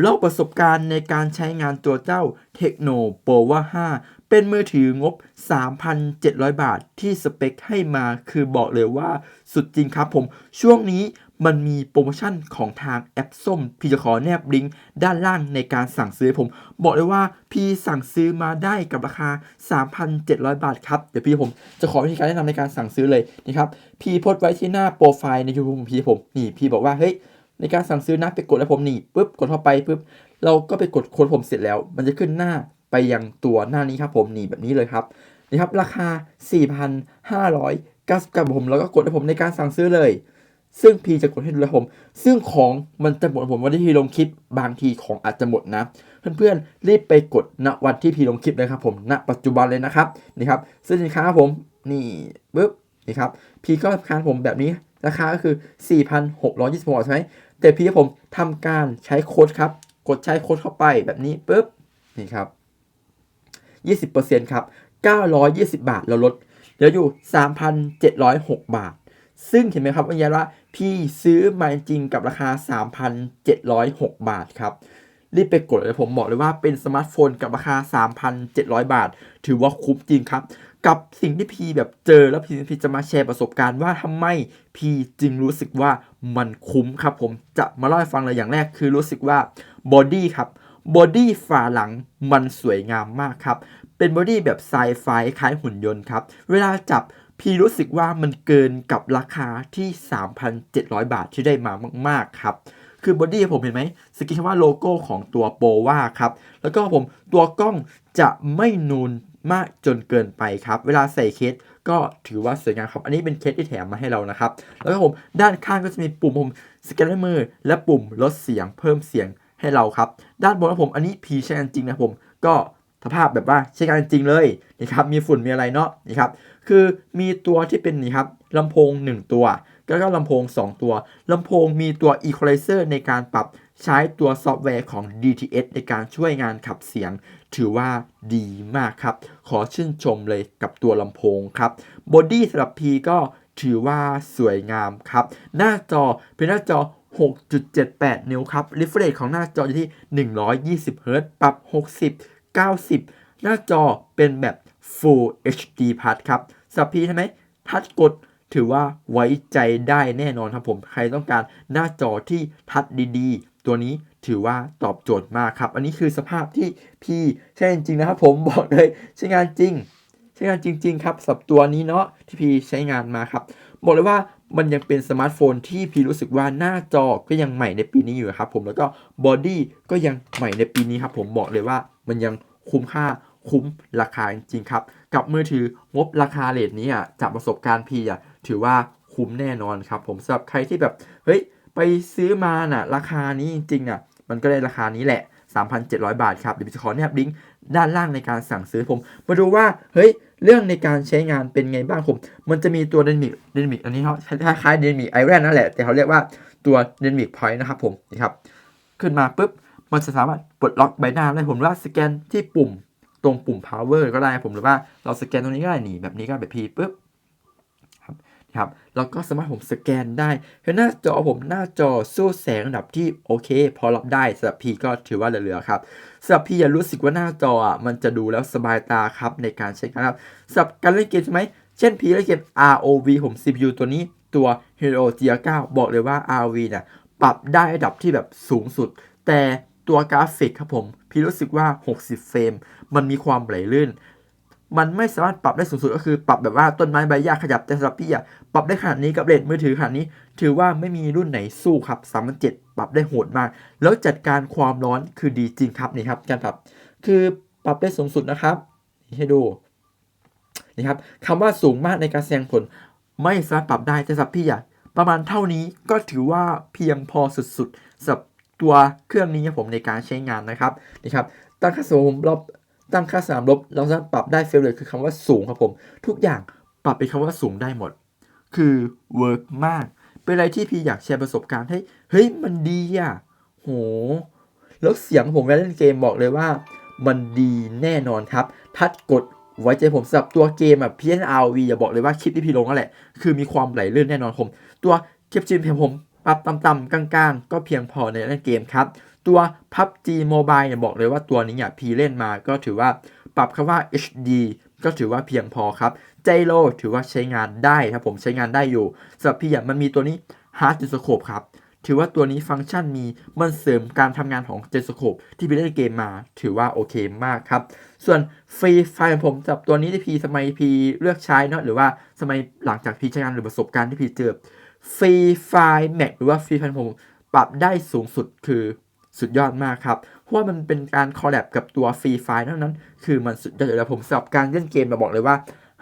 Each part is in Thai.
เล่าประสบการณ์ในการใช้งานตัวเจ้า Tecno Pova 5เป็นมือถืองบ 3,700 บาทที่สเปคให้มาคือบอกเลยว่าสุดจริงครับผม ช่วงนี้มันมีโปรโมชั่นของทางแอปส้ม พี่จะขอแนบลิงก์ด้านล่างในการสั่งซื้อผม บอกเลยว่าพี่สั่งซื้อมาได้กับราคา 3,700 บาทครับ เดี๋ยวพี่ผมจะขอวิธีการแนะนำในการสั่งซื้อเลยนะครับ พี่โพสต์ไว้ที่หน้าโปรไฟล์ใน YouTube ของพี่ผม นี่พี่บอกว่าเฮ้ย ในการสั่งซื้อนะไปกดแล้วผมนี่ปุ๊บกดเข้าไปปุ๊บเราก็ไปกดโค้ดผมเสร็จแล้ว มันจะขึ้นหน้าไปยังตัวหน้านี้ครับผมนี่แบบนี้เลยครับนี่ครับราคา 4,599บาทผมแล้วก็กดให้ผมในการสั่งซื้อเลย ซึ่งพีจะกดให้ดูแลผม ซึ่งของมันจะหมดผมวันที่พีลงคลิปบางทีของอาจจะหมดนะ เพื่อนๆรีบไปกดณวันที่พีลงคลิปเลยครับผมณปัจจุบันเลยนะครับนี่ครับซึ่งสินค้าผมนี่ปุ๊บนี่ครับพีก็ค้านผมแบบนี้ ราคาก็คือ 4,620บาทใช่ไหมแต่พี่ผมทำการใช้โค้ดครับ กดใช้โค้ดเข้าไปแบบนี้ปุ๊บนี่ครับ 20%ครับ 920 บาทเราลดเหลืออยู่ 3,706 บาท ซึ่งเห็นไหมครับว่ายันว่าพี่ซื้อมาจริงกับราคา 3,706 บาทครับ รีบไปกดเลยผมบอกเลยว่าเป็นสมาร์ทโฟนกับราคา 3,700 บาท ถือว่าคุ้มจริงครับ กับสิ่งที่พีแบบเจอแล้วพีพีจะมาแชร์ประสบการณ์ว่าทำไมพีจึงรู้สึกว่ามันคุ้มครับผมจะมาเล่าให้ฟังเลยอย่างแรกคือรู้สึกว่าบอดี้ครับบอดี้ฝาหลังมันสวยงามมากครับ เป็นบอดี้แบบไซไฟคล้ายหุ่นยนต์ครับ เวลาจับพี่รู้สึกว่ามันเกินกับราคาที่ 3,700 บาทที่ได้มามาก ๆ ครับ คือบอดี้ผมเห็นไหมสกินคำว่าโลโก้ของตัวโปว่าครับ แล้วก็ผมตัวกล้องจะไม่นูนมากจนเกินไปครับ เวลาใส่เคสก็ถือว่าสวยงามครับ อันนี้เป็นเคสที่แถมมาให้เรานะครับ แล้วก็ผมด้านข้างก็จะมีปุ่มผมสแกนด้วยมือ และปุ่มลดเสียงเพิ่มเสียงให้เราครับ ด้านบนของผมอันนี้พีใช้งานจริงนะผม ก็สภาพแบบว่าใช้งานจริงเลยนี่ครับ มีฝุ่นมีอะไรเนาะนี่ครับ คือมีตัวที่เป็นนี่ครับลำโพง 1 ตัว แล้วก็ลำโพง 2 ตัวลำโพงมีตัว Equalizer ในการปรับใช้ตัวซอฟต์แวร์ของ DTS ในการช่วยงานขับเสียง ถือว่าดีมากครับ ขอชื่นชมเลยกับตัวลำโพงครับบอดี้สำหรับ P ก็ถือว่าสวยงามครับ หน้าจอเป็นหน้าจอ 6.78 นิ้วครับ refresh ของหน้าจออยู่ที่ 120 Hz ปรับ 60 90 หน้าจอเป็นแบบ Full HD Plus ครับสับ P ใช่ไหมทัชกด ถือว่าไว้ใจได้แน่นอนครับผม ใครต้องการหน้าจอที่ทัดดีๆ ตัวนี้ถือว่าตอบโจทย์มากครับ อันนี้คือสภาพที่พี่ใช้จริงนะครับผมบอกเลยใช้งานจริง ใช้งานจริง ๆ ครับสับตัวนี้เนาะที่พี่ใช้งานมาครับบอกเลยว่ามันยังเป็นสมาร์ทโฟนที่พี่รู้สึกว่าหน้าจอก็ยังใหม่ในปีนี้อยู่ครับผมแล้วก็บอดี้ก็ยังใหม่ในปีนี้ครับผมบอกเลยว่ามันยังคุ้มค่าคุ้มราคาจริงๆครับ กับมือถืองบราคาเลทนี้อะจากประสบการณ์พี่อะ ถือว่าคุ้มแน่นอนครับ ผมสำหรับใครที่แบบเฮ้ยไปซื้อมาน่ะ ราคานี้จริงๆอะ มันก็ได้ราคานี้แหละ 3,700 บาทครับเดี๋ยวจะขอแนบลิงก์ด้านล่างในการสั่งซื้อผม มาดูว่าเฮ้ยเรื่องในการใช้งานเป็นไงบ้างผม มันจะมีตัวเดนมิกเดนมิกอันนี้เขาคล้ายๆเดนมิกไอแรนนั่นแหละ แต่เขาเรียกว่าตัวเดนมิกพอยต์นะครับผมนี่ครับ ขึ้นมาปุ๊บ มันจะสามารถปลดล็อกใบหน้าได้ผมว่าสแกนที่ปุ่มตรงปุ่ม power ก็ได้ผมหรือว่าเราสแกนตรงนี้ก็ได้หนีแบบนี้ก็แบบพีปุ๊บ ครับแล้วก็สามารถผมสแกนได้คือหน้าจอผมหน้าจอสู้แสงระดับที่โอเค พอรับได้สำหรับพีก็ถือว่าเหลือๆครับสำหรับพี่อย่ารู้สึกว่าหน้าจออะมันจะดูแล้วสบายตาครับในการใช้งานครับสำหรับการเล่นเกมใช่ไหมเช่นพีเล่นเกม ROV ผม CPU ตัวนี้ตัว Hero G9 บอกเลยว่า ROV เนี่ยปรับได้ระดับที่แบบสูงสุด แต่ตัวกราฟิกครับผม พี่รู้สึกว่า 60 เฟรม มันมีความไหลลื่น มันไม่สามารถปรับได้สูงสุดก็คือปรับแบบว่าต้นไม้ใบหญ้าขยับแต่สำหรับพี่อะปรับได้ขนาดนี้กับเลนมือถือขนาดนี้ ถือว่าไม่มีรุ่นไหนสู้ครับ3.7ปรับได้โหดมาก แล้วจัดการความร้อนคือดีจริงครับนี่ครับการปรับคือปรับได้สูงสุดนะครับนี่ให้ดูนี่ครับคำว่าสูงมากในการแสดงผล ไม่สามารถปรับได้แต่สำหรับพี่อะประมาณเท่านี้ก็ถือว่าเพียงพอสุดๆสำหรับตัวเครื่องนี้ผมในการใช้งานนะครับนี่ครับตั้งค่าสูงลบ ตั้งค่าสามลบเราสามารถปรับได้เฟลเลยคือคำว่าสูงครับผม ทุกอย่างปรับเป็นคำว่าสูงได้หมด คือเวิร์กมาก เป็นอะไรที่พี่อยากแชร์ประสบการณ์ให้เฮ้ยมันดีอะโห แล้วเสียงผมเวลาเล่นเกมบอกเลยว่า มันดีแน่นอนครับ ทัดกดไว้ใจผมสำหรับตัวเกมอะ PNRV อย่าบอกเลยว่าคลิปที่พี่ลงนั่นแหละ คือมีความไหลลื่นแน่นอนผม ตัวเคปจินเพผมปรับต่ำๆกลางๆ ก็เพียงพอในเล่นเกมครับ ตัว PUBG Mobile เนี่ยบอกเลยว่าตัวนี้เนี่ยพีเล่นมาก็ถือว่าปรับคำว่า HD ก็ถือว่าเพียงพอครับไจโรถือว่าใช้งานได้ครับผมใช้งานได้อยู่สำหรับพี่อะมันมีตัวนี้ Hard g y r o s c o p e ครับถือว่าตัวนี้ฟังก์ชันมีมันเสริมการทำงานของ g y r o s c o p e ที่พีเล่นเกมมา ถือว่าโอเคมากครับ ส่วนฟรีไฟล์ผมจับตัวนี้ที่พีสมัยพีเลือกใช้เนาะหรือว่าสมัยหลังจากพีใช้งานหรือประสบการณ์ที่พีเจอฟรีไฟล์แม็กหรือว่าฟรีไฟล์ผมปรับได้สูงสุดคือ สุดยอดมากครับเพราะว่ามันเป็นการคอลแลบกับตัวฟรีไฟล์เท่านั้น คือมันสุดยอดอยู่แล้วผมสำหรับการเล่นเกมมาบอกเลยว่า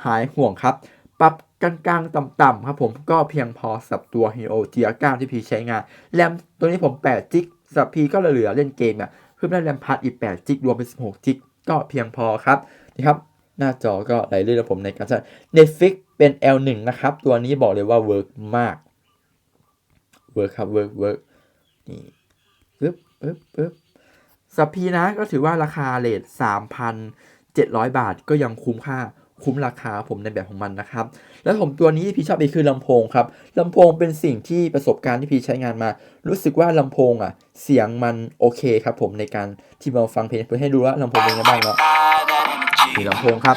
หายห่วงครับ ปรับกลางๆต่ำๆครับผมก็เพียงพอสำหรับตัว Hero GR9 ที่พีใช้งาน แรมตัวนี้ผม8จิกสำหรับพีก็เหลือเล่นเกมอะเพิ่มได้แรมพาร์ตอีก8จิกรวมเป็น16จิกก็เพียงพอครับนี่ครับหน้าจอก็ไหลเลื่นนะผมในการใช้ Netflix เป็น L1 นะครับ ตัวนี้บอกเลยว่าเวิร์กมากเวิร์กครับเวิร์กเวิร์กนี่ปึ๊บ ปึ๊บปึ๊บสับพีนะก็ถือว่าราคาเลท3,700บาทก็ยังคุ้มค่าคุ้มราคาผมในแบบของมันนะครับ แล้วผมตัวนี้ที่พี่ชอบอีกคือลำโพงครับลำโพงเป็นสิ่งที่ประสบการณ์ที่พี่ใช้งานมา รู้สึกว่าลำโพงอะ เสียงมันโอเคครับผมในการที่มาฟังเพลงเพื่อให้ดูว่าลำโพงเป็นยังไงบ้างเนาะมีลำโพงครับ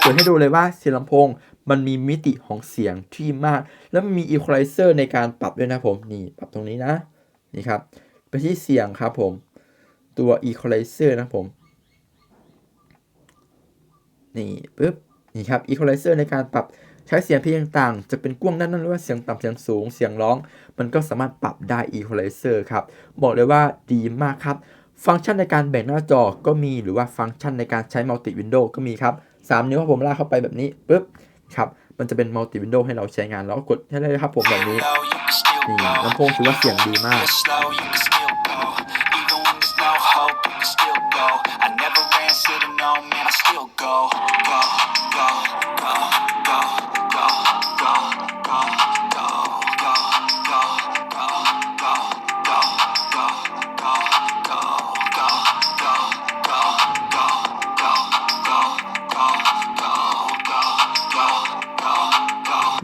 เปิดให้ดูเลยว่าเสียงลำโพงมันมีมิติของเสียงที่มาก แล้วมันมีอีควอไลเซอร์ในการปรับด้วยนะผมนี่ปรับตรงนี้นะนี่ครับ ไปที่เสียงครับผมตัวอีควอไลเซอร์นะผม นี่ปึ๊บนี่ครับ equalizer ในการปรับใช้เสียงเพลงต่างๆ จะเป็นกว้างด้านนั้นหรือว่าเสียงต่ำเสียงสูงเสียงร้อง มันก็สามารถปรับได้ equalizer ครับ บอกเลยว่าดีมากครับ ฟังก์ชันในการแบ่งหน้าจอก็มีหรือว่าฟังก์ชันในการใช้ multi window ก็มีครับ 3 นิ้วผมลากเข้าไปแบบนี้ปึ๊บครับมันจะเป็น multi window ให้เราใช้งานแล้วกดให้ได้เลยครับผมแบบนี้นี่ลำโพงถือว่าเสียงดีมาก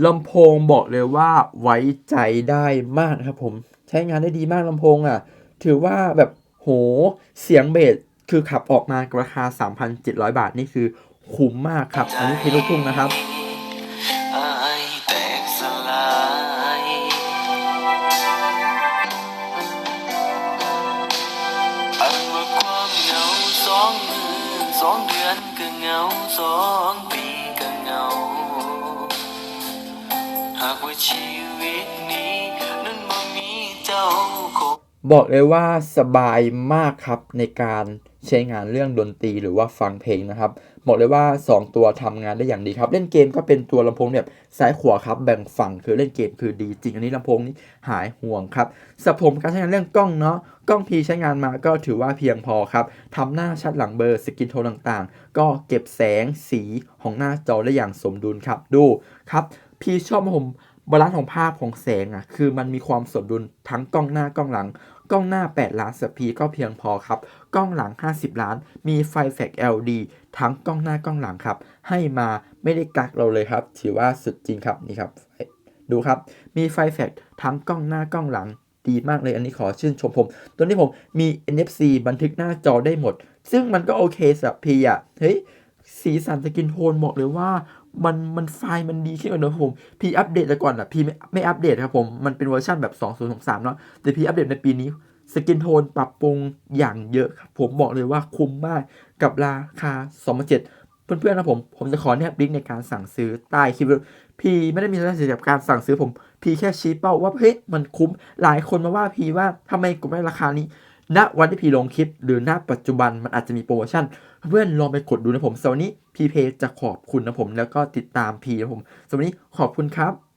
ลำโพงบอกเลยว่าไว้ใจได้มากนะครับผมใช้งานได้ดีมากลำโพงอะ ถือว่าแบบโหเสียงเบสคือขับออกมาราคา 3,700 บาทนี่คือคุ้มมากครับ อันนี้เพลงลูกทุ่งนะครับสองเดือนก็เงาสอง ชีวิตนี้นั้นบ่มีเจ้าคงบอกเลยว่าสบายมากครับในการใช้งานเรื่องดนตรีหรือว่าฟังเพลงนะครับ บอกเลยว่า 2 ตัวทำงานได้อย่างดีครับ เล่นเกมก็เป็นตัวลำโพงแบบซ้ายขวาครับแบ่งฝั่งคือเล่นเกมคือดีจริงอันนี้ลำโพงนี้หายห่วงครับสับผมการใช้งานเรื่องกล้องเนาะกล้องพีใช้งานมาก็ถือว่าเพียงพอครับทำหน้าชัดหลังเบอร์สกินโทนต่างๆ ก็เก็บแสงสีของหน้าจอได้อย่างสมดุลครับดูครับพีชอบผม บาลานซ์ของภาพของแสงอะคือมันมีความสมดุลทั้งกล้องหน้ากล้องหลัง กล้องหน้า 8 ล้านสปีก็เพียงพอครับ กล้องหลัง 50 ล้าน มีไฟแฟลช LED ทั้งกล้องหน้ากล้องหลังครับ ให้มาไม่ได้กักเราเลยครับ ถือว่าสุดจริงครับนี่ครับ ดูครับ มีไฟแฟลชทั้งกล้องหน้ากล้องหลังดีมากเลยอันนี้ขอชื่นชมผม ตัวนี้ผมมี NFC บันทึกหน้าจอได้หมด ซึ่งมันก็โอเคสำหรับพีอะเฮ้ยสีสันสกินโทนบอกเลยว่า มันมันไฟล์มันดีขึ้นกว่าเดิมผมพี่อัปเดตแต่ก่อนอะพี่ไม่ไม่อัปเดตครับผม มันเป็นเวอร์ชันแบบ 2023 เนาะแต่พี่อัปเดตในปีนี้สกินโทนปรับปรุงอย่างเยอะครับผมบอกเลยว่าคุ้มมากกับราคา 2 7 0 0 เพื่อนๆนะผม ผมจะขอแนบลิงก์ในการสั่งซื้อใต้คลิปด้วยพี่ไม่ได้มีรายละเอียดกับการสั่งซื้อผมพี่แค่ชี้เป้าว่าเฮ้ยมันคุ้มหลายคนมาว่าพี่ว่าทำไมกูไม่ราคานี้ ณวันที่พี่ลงคลิป หรือณปัจจุบันมันอาจจะมีโปรโมชั่น เพื่อนลองไปกดดูนะผมสวันนี้พีเพจะขอบคุณนะผมแล้วก็ติดตามพีนะผมสำหรับวันนี้ขอบคุณครับ